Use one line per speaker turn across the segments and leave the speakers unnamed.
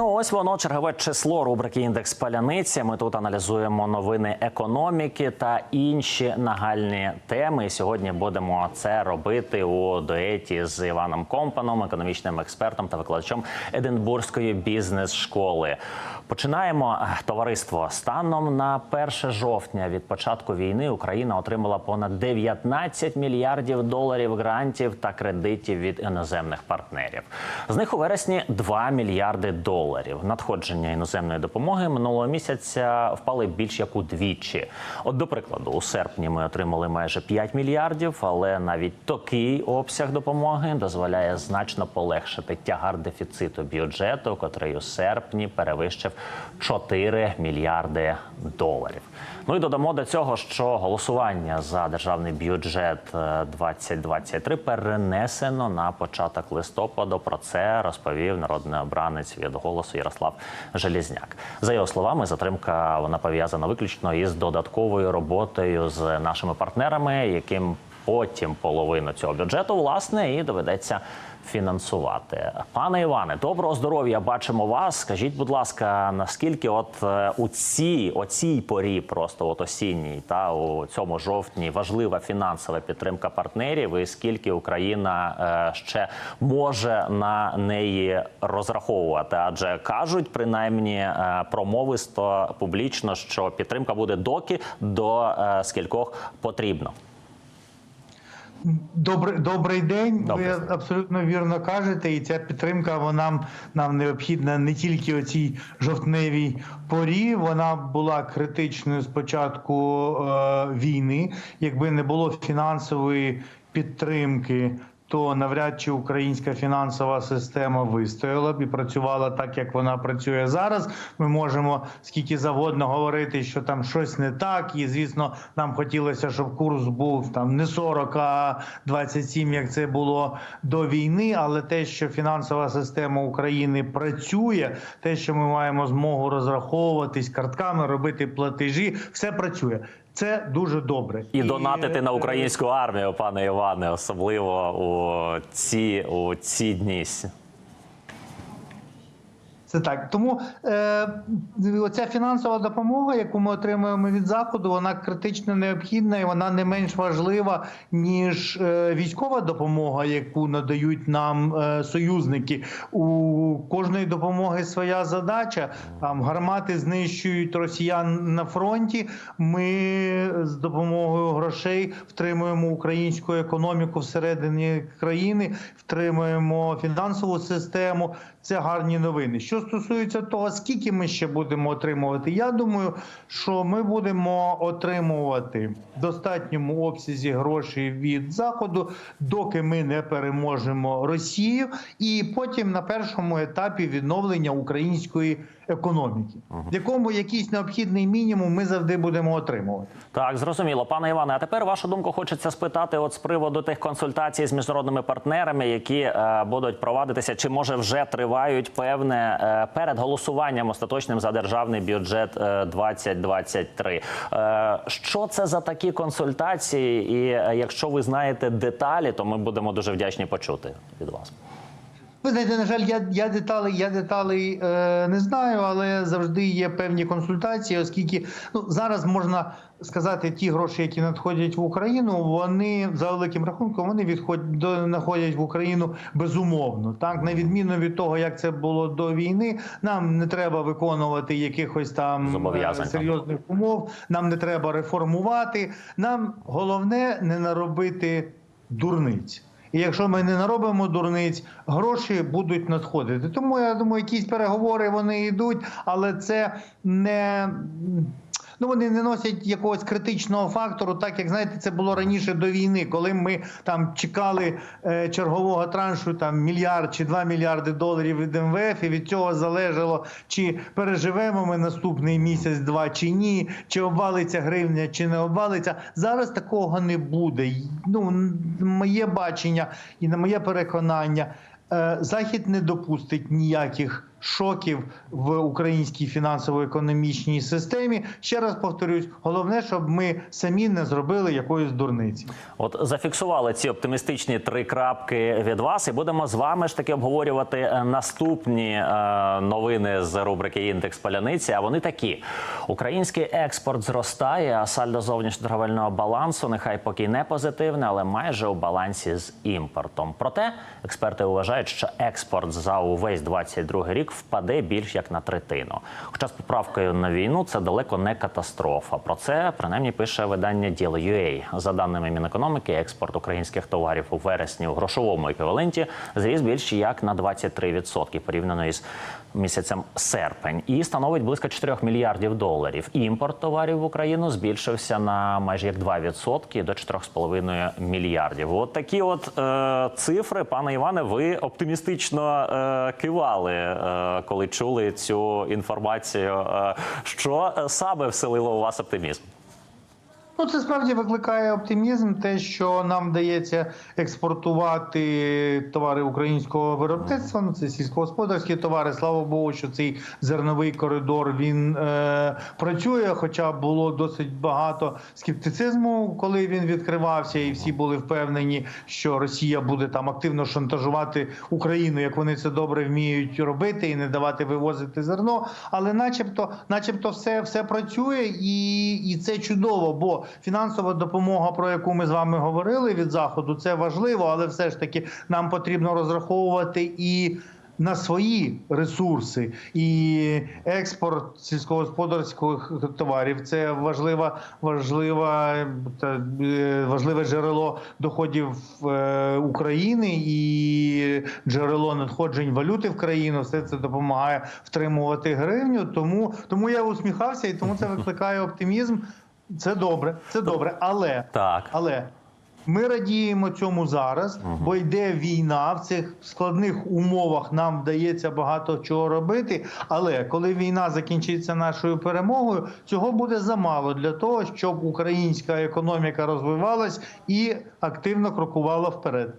Ну, ось воно чергове число рубрики індекс паляниці. Ми тут аналізуємо новини економіки та інші нагальні теми. І сьогодні будемо це робити у дуеті з Іваном Компаном, економічним експертом та викладачем Единбурзької бізнес-школи. Починаємо Е, товариство. Станом на 1 жовтня від початку війни Україна отримала понад 19 мільярдів доларів грантів та кредитів від іноземних партнерів. З них у вересні 2 мільярди доларів. Надходження іноземної допомоги минулого місяця впали більш як удвічі. От, до прикладу, у серпні ми отримали майже 5 мільярдів, але навіть такий обсяг допомоги дозволяє значно полегшити тягар дефіциту бюджету, котрий у серпні перевищив 4 мільярди доларів. Ну і додамо до цього, що голосування за державний бюджет е, 2023 перенесено на початок листопаду. Про це розповів народний обранець від голосу Ярослав Желізняк. За його словами, затримка вона пов'язана виключно із додатковою роботою з нашими партнерами, яким потім половину цього бюджету власне і доведеться фінансувати. Пане Іване, доброго здоров'я! Бачимо вас. Скажіть, будь ласка, наскільки от е, у цій оцій порі, просто от осінній, та у цьому жовтні важлива фінансова підтримка партнерів, і скільки Україна е, ще може на неї розраховувати? Адже кажуть, принаймні е, промовисто публічно, що підтримка буде доки до скількох потрібно.
Добрий, добрий день.
Добре.
Ви абсолютно вірно кажете, і ця підтримка вона нам необхідна не тільки у цій жовтневій порі. Вона була критичною з початку е, війни. Якби не було фінансової підтримки. То навряд чи українська фінансова система вистояла б і працювала так, як вона працює зараз. Ми можемо скільки завгодно говорити, що там щось не так, і звісно, нам хотілося, щоб курс був там не 40, а 27, як це було до війни. Але те, що фінансова система України працює, те, що ми маємо змогу розраховуватись картками, робити платежі, все працює. Це дуже добре
І донатити на
е,
українську армію, пане Іване, особливо у ці у ці дні.
Це так. Тому е, оця фінансова допомога, яку ми отримуємо від заходу, вона критично необхідна і вона не менш важлива ніж е, військова допомога, яку надають нам е, союзники. У кожної допомоги своя задача. Там гармати знищують росіян на фронті. Ми з допомогою грошей втримуємо українську економіку всередині країни, втримуємо фінансову систему. Це гарні новини. Що стосується того, скільки ми ще будемо отримувати, я думаю, що ми будемо отримувати в достатньому обсязі грошей від заходу, доки ми не переможемо Росію, і потім на першому етапі відновлення української економіки, в якому якийсь необхідний мінімум ми завжди будемо отримувати.
Так, зрозуміло, пане Іване. А тепер вашу думку хочеться спитати, от з приводу тих консультацій з міжнародними партнерами, які е, будуть провадитися, чи може вже тривають певне е, перед голосуванням остаточним за державний бюджет е, 2023. Е, що це за такі консультації? І е, якщо ви знаєте деталі, то ми будемо дуже вдячні почути від вас.
Ви знаєте, на жаль, я, я деталей, я деталей е, не знаю, але завжди є певні консультації, оскільки ну зараз можна сказати, ті гроші, які надходять в Україну, вони за великим рахунком вони відходять до находять в Україну безумовно. Так на відміну від того, як це було до війни, нам не треба виконувати якихось там е,
там.
серйозних умов. Нам не треба реформувати. Нам головне не наробити дурниць. І якщо ми не наробимо дурниць, гроші будуть надходити. Тому я думаю, якісь переговори вони йдуть, але це не. Ну, вони не носять якогось критичного фактору, так як знаєте, це було раніше до війни, коли ми там чекали е, чергового траншу там мільярд чи два мільярди доларів від МВФ, і від цього залежало, чи переживемо ми наступний місяць-два чи ні, чи обвалиться гривня, чи не обвалиться. Зараз такого не буде. Ну моє бачення і на моє переконання, е, захід не допустить ніяких шоків в українській фінансово-економічній системі. Ще раз повторюсь, головне, щоб ми самі не зробили якоїсь дурниці.
От зафіксували ці оптимістичні три крапки від вас, і будемо з вами ж таки обговорювати е, наступні е, новини з рубрики Індекс паляниці. А вони такі: український експорт зростає, а сальдо зовнішньоторговельного балансу нехай поки не позитивне, але майже у балансі з імпортом. Проте експерти вважають, що експорт за увесь 22 рік впаде більш як на третину. Хоча з поправкою на війну це далеко не катастрофа. Про це принаймні пише видання Діло.ua. За даними Мінекономіки, експорт українських товарів у вересні у грошовому еквіваленті зріс більш як на 23% порівняно із місяцем серпень і становить близько 4 мільярдів доларів. Імпорт товарів в Україну збільшився на майже як 2% до 4,5 мільярдів. От такі от е, цифри, пане Іване, ви оптимістично е, кивали, е, коли чули цю інформацію. Е, що е, саме вселило у вас оптимізм?
Ну, це справді викликає оптимізм, те, що нам вдається експортувати товари українського виробництва. Ну це сільськогосподарські товари. Слава Богу, що цей зерновий коридор він е, працює. Хоча було досить багато скептицизму, коли він відкривався, і всі були впевнені, що Росія буде там активно шантажувати Україну, як вони це добре вміють робити, і не давати вивозити зерно. Але, начебто, начебто, все, все працює, і, і це чудово, бо фінансова допомога, про яку ми з вами говорили від заходу, це важливо, але все ж таки нам потрібно розраховувати і. На свої ресурси і експорт сільськогосподарських товарів це важлива, важлива е, важливе джерело доходів е, України і джерело надходжень валюти в країну. Все це допомагає втримувати гривню. Тому тому я усміхався, і тому це викликає оптимізм. Це добре, це добре, але
Так.
але ми радіємо цьому зараз, бо йде війна в цих складних умовах. Нам вдається багато чого робити. Але коли війна закінчиться нашою перемогою, цього буде замало для того, щоб українська економіка розвивалась і активно крокувала вперед.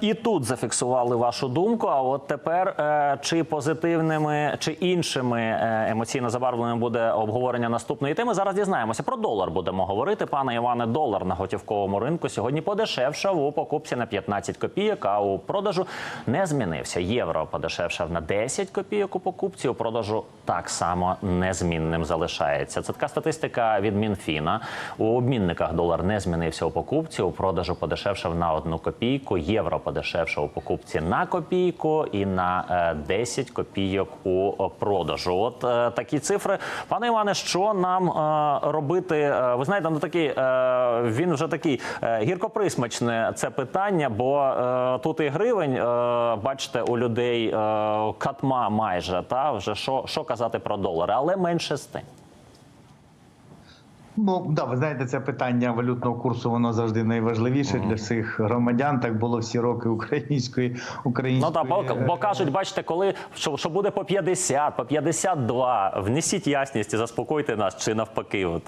І тут зафіксували вашу думку. А от тепер е, чи позитивними, чи іншими е, емоційно забарвленими буде обговорення наступної теми. Зараз дізнаємося. Про долар будемо говорити. Пане Іване, долар на готівковому ринку сьогодні подешевшав у покупці на 15 копійок, а у продажу не змінився. Євро подешевшав на 10 копійок у покупці. У продажу так само незмінним залишається. Це така статистика від Мінфіна. У обмінниках долар не змінився у покупці. У продажу подешевшав на одну копійку. Євро подешевшав у покупці на копійку і на е, 10 копійок у е, продажу. От е, такі цифри. Пане Іване, що нам е, робити? Е, Ви знаєте, ну такий е, він вже такий е, гіркоприсмачне це питання, бо е, тут і гривень, е, бачите, у людей е, катма майже та вже що, що казати про долари, але менше з тим.
Ну да, ви знаєте, це питання валютного курсу, воно завжди найважливіше для всіх громадян. Так було всі роки української української.
Ну так, бо,
е,
бо кажуть, бачите, коли що, що буде по 50, по 52, внесіть ясність і заспокойте нас, чи навпаки. От.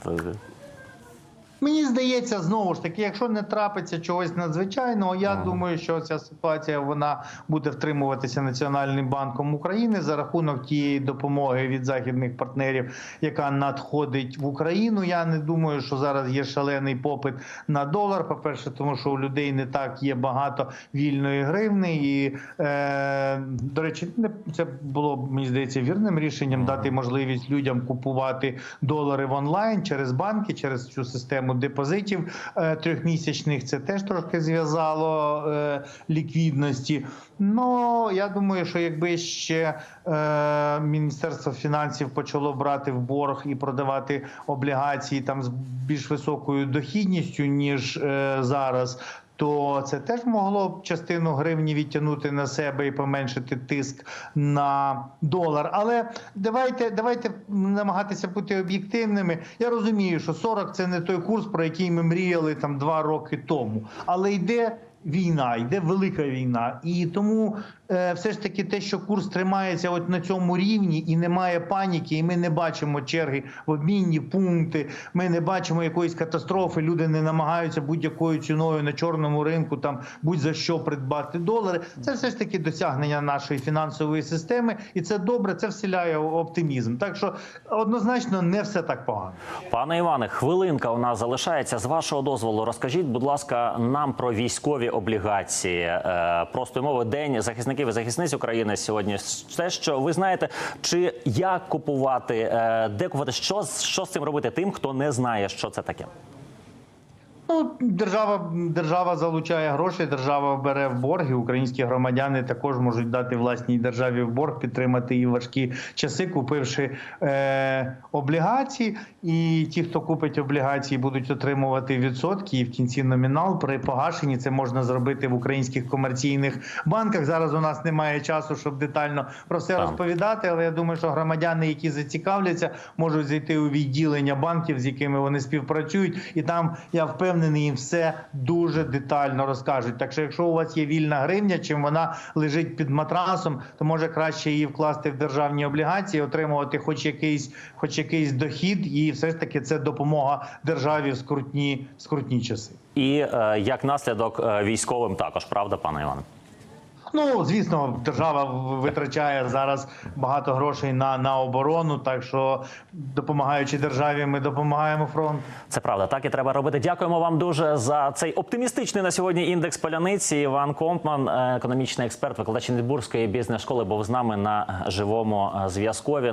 Мені здається, знову ж таки, якщо не трапиться чогось надзвичайного, я думаю, що ця ситуація вона буде втримуватися Національним банком України за рахунок тієї допомоги від західних партнерів, яка надходить в Україну. Я не думаю, що зараз є шалений попит на долар. По перше, тому що у людей не так є багато вільної гривни, і е, до речі, не це було мені здається вірним рішенням дати можливість людям купувати долари в онлайн через банки, через цю систему депозитів е, трьохмісячних. Це теж трошки зв'язало е, ліквідності. Ну я думаю, що якби ще е, Міністерство фінансів почало брати в борг і продавати облігації там з більш високою дохідністю ніж зараз. То це теж могло б частину гривні відтягнути на себе і поменшити тиск на долар. Але давайте, давайте намагатися бути об'єктивними. Я розумію, що 40 – це не той курс, про який ми мріяли там два роки тому. Але йде війна, йде велика війна, і тому все ж таки те, що курс тримається от на цьому рівні і немає паніки, і ми не бачимо черги в обмінні пункти. Ми не бачимо якоїсь катастрофи. Люди не намагаються будь-якою ціною на чорному ринку там будь-за що придбати долари. Це все ж таки досягнення нашої фінансової системи, і це добре. Це вселяє оптимізм. Так що однозначно не все так погано.
Пане Іване, хвилинка у нас залишається. З вашого дозволу, розкажіть, будь ласка, нам про військові облігації. Е, Простою мовою, день захисників і захисниць України сьогодні. Те, що ви знаєте, чи як купувати, е, де купувати, що, що з цим робити тим, хто не знає, що це таке.
Ну, держава, держава залучає гроші, держава бере в борг, і українські громадяни також можуть дати власній державі в борг, підтримати її важкі часи, купивши е, облігації. І ті, хто купить облігації, будуть отримувати відсотки. І в кінці номінал при погашенні це можна зробити в українських комерційних банках. Зараз у нас немає часу, щоб детально про все розповідати. Але я думаю, що громадяни, які зацікавляться, можуть зайти у відділення банків, з якими вони співпрацюють, і там я впевнений, їм все дуже детально розкажуть. Так що, якщо у вас є вільна гривня, чим вона лежить під матрасом, то може краще її вкласти в державні облігації, отримувати хоч якийсь, хоч якийсь дохід, і все ж таки це допомога державі в скрутні, скрутні часи.
І е, як наслідок е, військовим також, правда, пане Іване?
Ну звісно, держава витрачає зараз багато грошей на, на оборону. Так що, допомагаючи державі, ми допомагаємо фронту.
Це правда, так і треба робити. Дякуємо вам дуже за цей оптимістичний на сьогодні індекс поляниці. Іван Компман, е, економічний експерт, викладач Нідбурзької бізнес школи, був з нами на живому е, зв'язкові.